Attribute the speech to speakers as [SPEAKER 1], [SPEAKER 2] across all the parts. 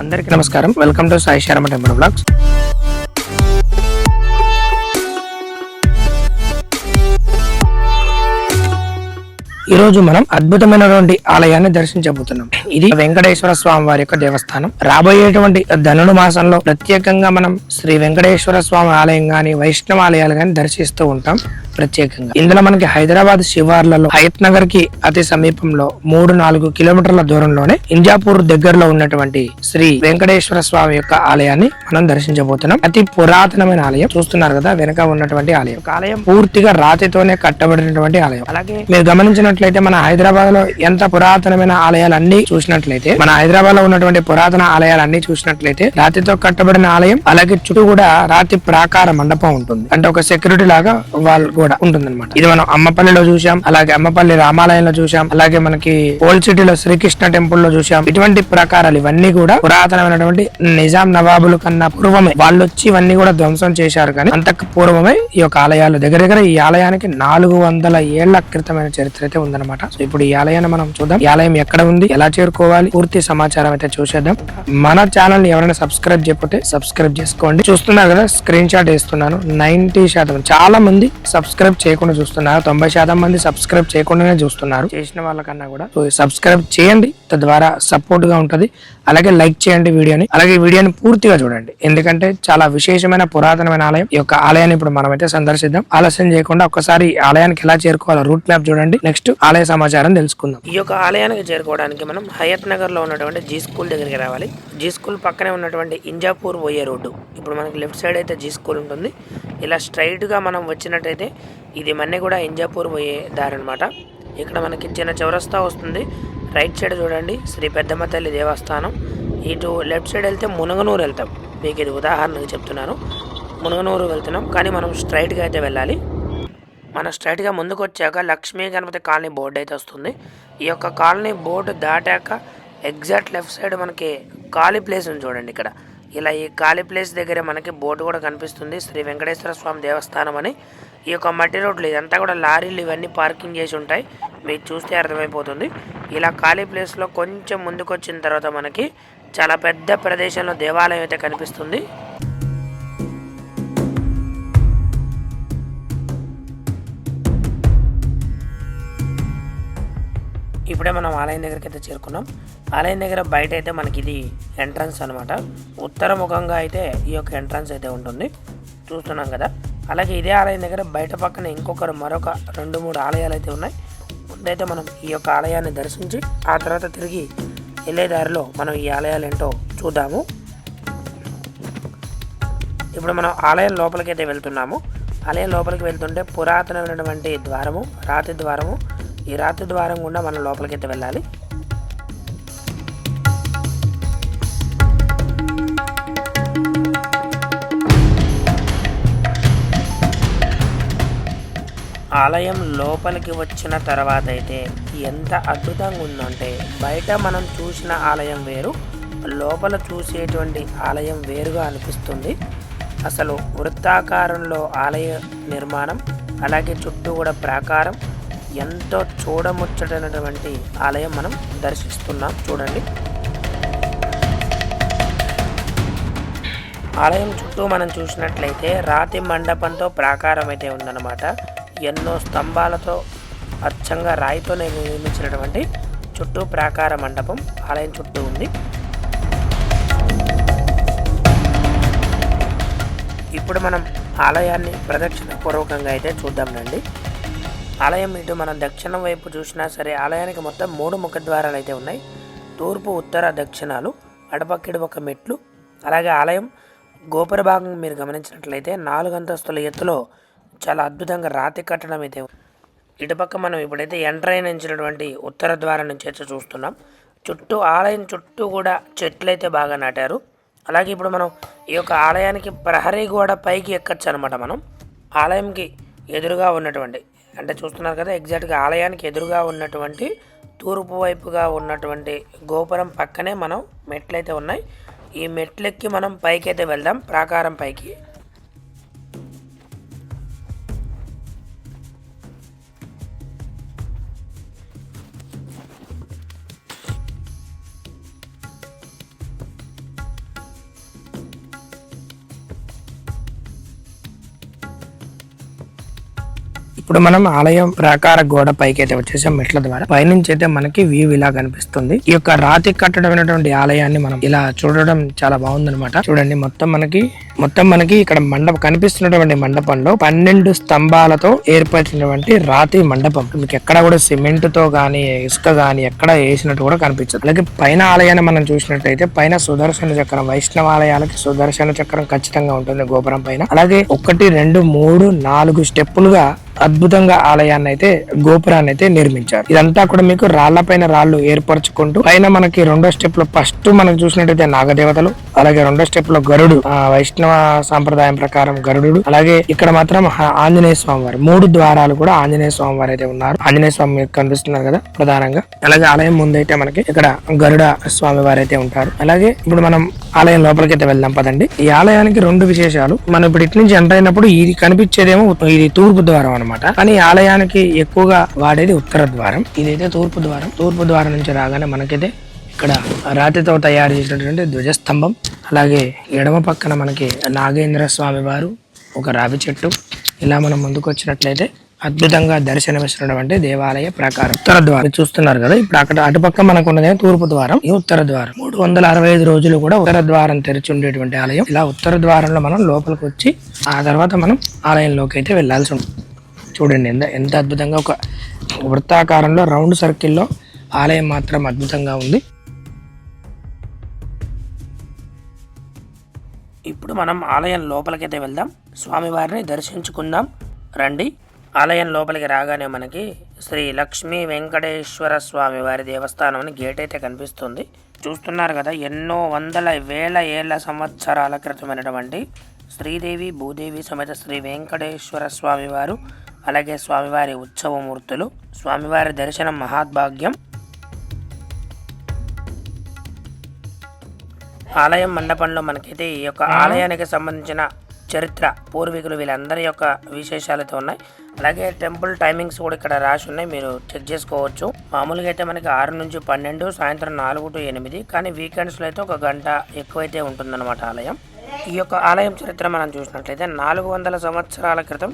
[SPEAKER 1] అందరికీ నమస్కారం. Welcome to Sai Sharma temple blogs ఈ రోజు మనం అద్భుతమైనటువంటి ఆలయాన్ని దర్శించబోతున్నాం. ఇది వెంకటేశ్వర స్వామి వారి యొక్క దేవస్థానం. రాబోయేటువంటి ధనుడు మాసంలో ప్రత్యేకంగా మనం శ్రీ వెంకటేశ్వర స్వామి ఆలయం గాని వైష్ణవ ఆలయాలు గాని దర్శిస్తూ ఉంటాం. ప్రత్యేకంగా. ఇందులో మనకి హైదరాబాద్ శివార్లలో హయత్ నగర్కి అతి సమీపంలో మూడు నాలుగు కిలోమీటర్ల దూరంలోనే ఇంజాపూర్ దగ్గరలో ఉన్నటువంటి శ్రీ వెంకటేశ్వర స్వామి యొక్క ఆలయాన్ని మనం దర్శించబోతున్నాం. అతి పురాతనమైన ఆలయం. చూస్తున్నారు కదా వెనక ఉన్నటువంటి ఆలయం. ఒక ఆలయం పూర్తిగా రాతితోనే కట్టబడినటువంటి ఆలయం. అలాగే మీరు గమనించినట్లయితే మన హైదరాబాద్లో ఎంత పురాతనమైన ఆలయాలన్నీ చూసినట్లయితే మన హైదరాబాద్లో ఉన్నటువంటి పురాతన ఆలయాలన్నీ చూసినట్లయితే రాతితో కట్టబడిన ఆలయం అలాగే చుట్టూ కూడా రాతి ప్రాకార మండపం ఉంటుంది. అంటే ఒక సెక్యూరిటీ లాగా వాళ్ళు కూడా ఉంటుంది ఇది మనం అమ్మపల్లిలో చూసాం అలాగే అమ్మపల్లి రామాలయంలో చూసాం అలాగే మనకి ఓల్డ్ సిటీలో శ్రీకృష్ణ టెంపుల్లో చూసాం ఇటువంటి ప్రకారాలు ఇవన్నీ కూడా పురాతనమైనటువంటి నిజాం నవాబుల కన్నా పూర్వమే. వాళ్ళు వచ్చి ఇవన్నీ కూడా ధ్వంసం చేశారు కానీ అంతకు పూర్వమే ఈ యొక్క ఆలయాలు. దగ్గర దగ్గర ఈ ఆలయానికి నాలుగు వందల ఏళ్ళ క్రితమైన చరిత్ర అయితే ఉందన్నమాట. సో ఇప్పుడు ఈ ఆలయాన్ని మనం చూద్దాం. ఈ ఆలయం ఎక్కడ ఉంది? ఎలా చేరుకోవాలి? పూర్తి సమాచారం అయితే చూసేద్దాం. మన ఛానల్ని ఎవరైనా సబ్స్క్రైబ్ చేయకపోతే సబ్స్క్రైబ్ చేసుకోండి. చూస్తున్నారు కదా స్క్రీన్ షాట్ వేస్తున్నాను. నైన్టీ శాతం. చాలా మంది సబ్స్క్రైబ్ చేయకుండా చూస్తున్నారు. తొంభై శాతం మంది సబ్స్క్రైబ్ చేయకుండానే చూస్తున్నారు. చేసిన వాళ్ళకన్నా కూడా. సో సబ్స్క్రైబ్ చేయండి. తద్వారా సపోర్ట్గా అలాగే లైక్ చేయండి వీడియోని. అలాగే వీడియోని పూర్తిగా చూడండి. ఎందుకంటే చాలా విశేషమైన పురాతనమైన ఆలయం ఈ యొక్క ఆలయాన్ని ఇప్పుడు మనమైతే సందర్శిద్దాం. ఆలస్యం చేయకుండా ఒక్కసారి ఆలయానికి ఎలా చేరుకోవాలో రూట్ మ్యాప్ చూడండి. నెక్స్ట్ ఆలయ సమాచారం తెలుసుకుందాం. ఈ యొక్క ఆలయానికి చేరుకోవడానికి మనం హయత్ నగర్లో ఉన్నటువంటి జీ స్కూల్ దగ్గరికి రావాలి. జీ స్కూల్ పక్కనే ఉన్నటువంటి ఇంజాపూర్ పోయే రోడ్డు. ఇప్పుడు మనకి లెఫ్ట్ సైడ్ అయితే జీ స్కూల్ ఉంటుంది. ఇలా స్ట్రైట్గా మనం వచ్చినట్టయితే ఇది మన్నీ కూడా ఇంజాపూర్ పోయే దారి అనమాట ఇక్కడ మనకి చిన్న చౌరస్తా వస్తుంది. రైట్ సైడ్ చూడండి శ్రీ పెద్దమ్మ తల్లి దేవస్థానం. ఇటు లెఫ్ట్ సైడ్ వెళ్తే మునగనూరు వెళ్తాం. మీకు ఇది ఉదాహరణకు చెప్తున్నాను. మునగనూరు వెళ్తున్నాం కానీ మనం స్ట్రైట్గా అయితే వెళ్ళాలి. మనం స్ట్రైట్గా ముందుకు వచ్చాక లక్ష్మీ గణపతి కాలనీ బోర్డు అయితే వస్తుంది. ఈ యొక్క కాలనీ బోర్డు దాటాక ఎగ్జాక్ట్ లెఫ్ట్ సైడ్ మనకి ఖాళీ ప్లేస్ ఉంది చూడండి ఇక్కడ. ఇలా ఈ ఖాళీ ప్లేస్ దగ్గర మనకి బోర్డు కూడా కనిపిస్తుంది. శ్రీ వెంకటేశ్వర స్వామి దేవస్థానం అని. ఈ యొక్క మట్టి రోడ్లు ఇదంతా కూడా లారీలు ఇవన్నీ పార్కింగ్ చేసి ఉంటాయి. మీరు చూస్తే అర్థమైపోతుంది. ఇలా ఖాళీ ప్లేస్లో కొంచెం ముందుకు వచ్చిన తర్వాత మనకి చాలా పెద్ద ప్రదేశంలో దేవాలయం అయితే కనిపిస్తుంది. ఇప్పుడే మనం ఆలయం దగ్గరికి అయితే చేరుకున్నాం. ఆలయం దగ్గర బయట అయితే మనకి ఇది ఎంట్రన్స్ అనమాట ఉత్తర ముఖంగా అయితే ఈ యొక్క ఎంట్రన్స్ అయితే ఉంటుంది. చూస్తున్నాం కదా. అలాగే ఇదే ఆలయం దగ్గర బయట పక్కన ఇంకొకరు మరొక రెండు మూడు ఆలయాలు అయితే ఉన్నాయి. ముందైతే మనం ఈ యొక్క ఆలయాన్ని దర్శించి ఆ తర్వాత తిరిగి వెళ్ళే దారిలో మనం ఈ ఆలయాలు ఏంటో చూద్దాము. ఇప్పుడు మనం ఆలయం లోపలికి అయితే వెళ్తున్నాము. ఆలయం లోపలికి వెళ్తుంటే పురాతనమైనటువంటి ద్వారము రాతి ద్వారము. ఈ రాతి ద్వారం గుండా మనం లోపలికి అయితే వెళ్ళాలి. ఆలయం లోపలికి వచ్చిన తర్వాత అయితే ఎంత అద్భుతంగా ఉందంటే బయట మనం చూసిన ఆలయం వేరు లోపల చూసేటువంటి ఆలయం వేరుగా అనిపిస్తుంది. అసలు వృత్తాకారంలో ఆలయ నిర్మాణం అలాగే చుట్టూ కూడా ప్రాకారం ఎంతో చూడముచ్చటైనటువంటి ఆలయం మనం దర్శిస్తున్నాం. చూడండి. ఆలయం చుట్టూ మనం చూసినట్లయితే రాతి మండపంతో ప్రాకారం అయితే ఉందన్నమాట. ఎన్నో స్తంభాలతో అచ్చంగా రాయితో నిర్మించినటువంటి చుట్టూ ప్రాకార మండపం ఆలయం చుట్టూ ఉంది. ఇప్పుడు మనం ఆలయాన్ని ప్రదక్షిణ పూర్వకంగా అయితే చూద్దామండి ఆలయం ఇటు మనం దక్షిణం వైపు చూసినా సరే ఆలయానికి మొత్తం మూడు ముఖద్వారాలు అయితే ఉన్నాయి. తూర్పు ఉత్తర దక్షిణాలు అడపక్కిడి ఒక మెట్లు. అలాగే ఆలయం గోపుర భాగం మీరు గమనించినట్లయితే నాలుగు అంతస్తుల ఎత్తులో చాలా అద్భుతంగా రాతి కట్టడం అయితే ఇటుపక్క మనం ఇప్పుడైతే ఎంటర్ నుంచినటువంటి ఉత్తర ద్వారం నుంచి అయితే చూస్తున్నాం. చుట్టూ ఆలయం చుట్టూ కూడా చెట్లు అయితే బాగా నాటారు. అలాగే ఇప్పుడు మనం ఈ యొక్క ఆలయానికి ప్రహరీ గోడ పైకి ఎక్కచ్చు అనమాట మనం. ఆలయంకి ఎదురుగా ఉన్నటువంటి అంటే చూస్తున్నారు కదా ఎగ్జాక్ట్గా ఆలయానికి ఎదురుగా ఉన్నటువంటి తూర్పు వైపుగా ఉన్నటువంటి గోపురం పక్కనే మనం మెట్లయితే ఉన్నాయి. ఈ మెట్లెక్కి మనం పైకి అయితే వెళ్దాం ప్రాకారం పైకి.
[SPEAKER 2] ఇప్పుడు మనం ఆలయం ప్రాకార గోడ పైకి అయితే వచ్చేసాం మెట్ల ద్వారా. పైనుంచి అయితే మనకి వ్యూ ఇలా కనిపిస్తుంది. ఈ యొక్క రాతి కట్టడమైనటువంటి ఆలయాన్ని మనం ఇలా చూడడం చాలా బాగుందన్నమాట. చూడండి మొత్తం మనకి మొత్తం మనకి ఇక్కడ మండపం కనిపిస్తున్నటువంటి మండపంలో పన్నెండు స్తంభాలతో ఏర్పరిచినటువంటి రాతి మండపం. మీకు ఎక్కడ కూడా సిమెంట్తో గానీ ఇసుక గానీ ఎక్కడ వేసినట్టు కూడా కనిపించదు. అలాగే పైన ఆలయాన్ని మనం చూసినట్టయితే పైన సుదర్శన చక్రం వైష్ణవ ఆలయాలకి సుదర్శన చక్రం ఖచ్చితంగా ఉంటుంది గోపురం పైన. అలాగే ఒకటి రెండు మూడు నాలుగు స్టెప్పులుగా అద్భుతంగా ఆలయాన్ని అయితే గోపురాన్ని అయితే నిర్మించారు. ఇదంతా కూడా మీకు రాళ్ళ పైన రాళ్ళు ఏర్పరచుకుంటూ పైన మనకి రెండో స్టెప్లో ఫస్ట్ మనం చూసినట్టయితే నాగదేవతలు అలాగే రెండో స్టెప్లో గరుడు ఆ వైష్ణవ సాంప్రదాయం ప్రకారం గరుడు అలాగే ఇక్కడ మాత్రం ఆంజనేయ స్వామి వారు మూడు ద్వారాలు కూడా ఆంజనేయ స్వామి వారు అయితే ఉన్నారు. ఆంజనేయ స్వామి కనిపిస్తున్నారు కదా ప్రధానంగా. అలాగే ఆలయం ముందైతే మనకి ఇక్కడ గరుడ స్వామి వారు అయితే ఉంటారు. అలాగే ఇప్పుడు మనం ఆలయం లోపలికి అయితే వెళ్దాం పదండి. ఈ ఆలయానికి రెండు విశేషాలు. మనం ఇప్పుడు ఇటు నుంచి ఎంటర్ అయినప్పుడు ఇది కనిపించేదేమో ఇది తూర్పు ద్వారం కానీ ఆలయానికి ఎక్కువగా వాడేది ఉత్తర ద్వారం. ఇదైతే తూర్పు ద్వారం. తూర్పు ద్వారం నుంచి రాగానే మనకైతే ఇక్కడ రాతితో తయారు చేసినటువంటి ధ్వజస్తంభం. అలాగే ఎడమ పక్కన మనకి నాగేంద్ర స్వామి వారు ఒక రావి చెట్టు. ఇలా మనం ముందుకు వచ్చినట్లయితే అద్భుతంగా దర్శనమిస్తున్నటువంటి దేవాలయ ప్రకారం. ఉత్తర ద్వారం. చూస్తున్నారు కదా ఇప్పుడు అక్కడ అటుపక్క మనకు ఉన్నదే తూర్పు ద్వారం. ఈ ఉత్తర ద్వారం. మూడు వందల అరవై ఐదు రోజులు కూడా ఉత్తర ద్వారం తెరిచి ఉండేటువంటి ఆలయం. ఇలా ఉత్తర ద్వారంలో మనం లోపలికి వచ్చి ఆ తర్వాత మనం ఆలయంలోకి అయితే వెళ్ళాల్సి ఉంటుంది. చూడండి ఎంత ఎంత అద్భుతంగా ఒక వృత్తాకారంలో రౌండ్ సర్కిల్లో ఆలయం మాత్రం అద్భుతంగా ఉంది. ఇప్పుడు మనం ఆలయం లోపలికైతే వెళ్దాం. స్వామివారిని దర్శించుకుందాం. రండి. ఆలయం లోపలికి రాగానే మనకి శ్రీ లక్ష్మీ వెంకటేశ్వర స్వామి వారి దేవస్థానం అని గేట్ అయితే కనిపిస్తుంది. చూస్తున్నారు కదా ఎన్నో వందల వేల ఏళ్ళ సంవత్సరాల క్రితమైనటువంటి శ్రీదేవి భూదేవి సమేత శ్రీ వెంకటేశ్వర స్వామి వారు అలాగే స్వామివారి ఉత్సవమూర్తులు స్వామివారి దర్శనం మహాద్భాగ్యం. ఆలయం మండపంలో మనకైతే ఈ యొక్క ఆలయానికి సంబంధించిన చరిత్ర పూర్వీకులు వీళ్ళందరి యొక్క విశేషాలతో ఉన్నాయి. అలాగే టెంపుల్ టైమింగ్స్ కూడా ఇక్కడ రాసి ఉన్నాయి మీరు చెక్ చేసుకోవచ్చు. మామూలుగా అయితే మనకి ఆరు నుంచి పన్నెండు సాయంత్రం నాలుగు టు ఎనిమిది కానీ వీకెండ్స్లో అయితే ఒక గంట ఎక్కువైతే ఉంటుందన్నమాట ఆలయం. ఈ యొక్క ఆలయం చరిత్ర మనం చూసినట్లయితే నాలుగు వందల సంవత్సరాల క్రితం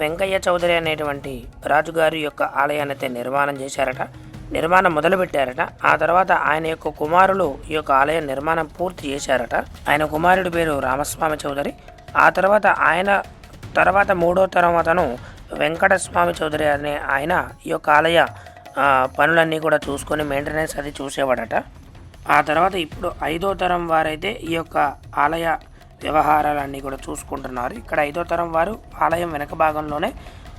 [SPEAKER 2] వెంకయ్య చౌదరి అనేటువంటి రాజుగారి యొక్క ఆలయాన్ని అయితే నిర్మాణం చేశారట. నిర్మాణం మొదలుపెట్టారట. ఆ తర్వాత ఆయన యొక్క కుమారులు ఈ యొక్క ఆలయ నిర్మాణం పూర్తి చేశారట. ఆయన కుమారుడి పేరు రామస్వామి చౌదరి. ఆ తర్వాత ఆయన తర్వాత మూడో తరం అతను వెంకటస్వామి చౌదరి అనే ఆయన ఈ యొక్క ఆలయ పనులన్నీ కూడా చూసుకొని మెయింటెనెన్స్ అది చూసేవాడట. ఆ తర్వాత ఇప్పుడు ఐదో తరం వారైతే ఈ యొక్క ఆలయ వ్యవహారాలన్నీ కూడా చూసుకుంటున్నారు. ఇక్కడ ఐదో తరం వారు ఆలయం వెనక భాగంలోనే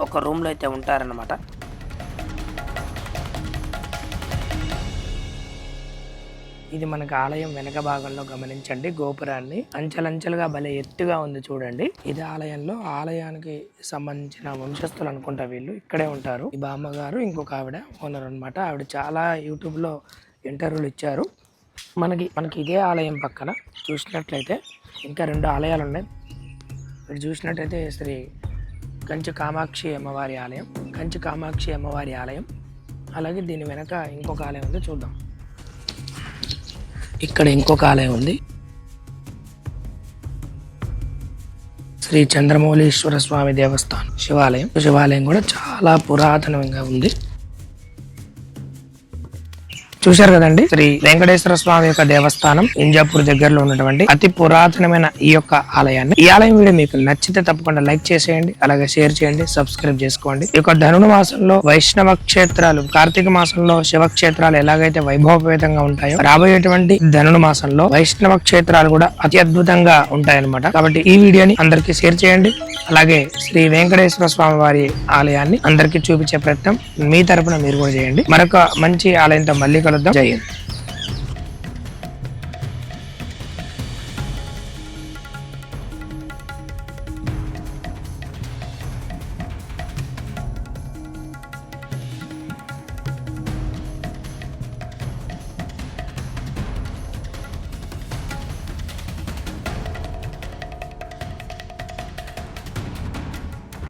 [SPEAKER 2] ఒక రూమ్లో అయితే ఉంటారన్నమాట. ఇది మనకు ఆలయం వెనక భాగంలో గమనించండి. గోపురాన్ని అంచెలంచెలుగా భలే ఎత్తుగా ఉంది చూడండి. ఇది ఆలయంలో ఆలయానికి సంబంధించిన వంశస్థులు అనుకుంటా వీళ్ళు ఇక్కడే ఉంటారు. ఈ బామ్మగారు ఇంకొక ఆవిడ ఓనర్ అనమాట ఆవిడ చాలా యూట్యూబ్లో ఇంటర్వ్యూలు ఇచ్చారు. మనకి మనకి ఇదే ఆలయం పక్కన చూసినట్లయితే ఇంకా రెండు ఆలయాలు ఉన్నాయి ఇక్కడ చూసినట్టయితే శ్రీ కంచి కామాక్షి అమ్మవారి ఆలయం కంచి కామాక్షి అమ్మవారి ఆలయం. అలాగే దీని వెనక ఇంకొక ఆలయం ఉంది చూద్దాం. ఇక్కడ ఇంకొక ఆలయం ఉంది. శ్రీ చంద్రమౌళీశ్వర స్వామి దేవస్థానం శివాలయం. శివాలయం కూడా చాలా పురాతనంగా ఉంది. చూశారు కదండి? శ్రీ వెంకటేశ్వర స్వామి యొక్క దేవస్థానం ఇంజాపూర్ దగ్గరలో ఉన్నటువంటి అతి పురాతనమైన ఈ యొక్క ఆలయాన్ని. ఈ ఆలయం వీడియో మీకు నచ్చితే తప్పకుండా లైక్ చేసేయండి అలాగే షేర్ చేయండి సబ్స్క్రైబ్ చేసుకోండి. ఈ యొక్క ధనుడు మాసంలో వైష్ణవ క్షేత్రాలు కార్తీక మాసంలో శివ క్షేత్రాలు ఎలాగైతే వైభవపేతంగా ఉంటాయో రాబోయేటువంటి ధనుడు మాసంలో వైష్ణవ క్షేత్రాలు కూడా అతి అద్భుతంగా ఉంటాయన్నమాట. కాబట్టి ఈ వీడియోని అందరికీ షేర్ చేయండి. అలాగే శ్రీ వెంకటేశ్వర స్వామి వారి ఆలయాన్ని అందరికీ చూపించే ప్రయత్నం మీ తరపున మీరు కూడా చేయండి. మరొక మంచి ఆలయంతో మళ్ళీ కలుద్దాం. జై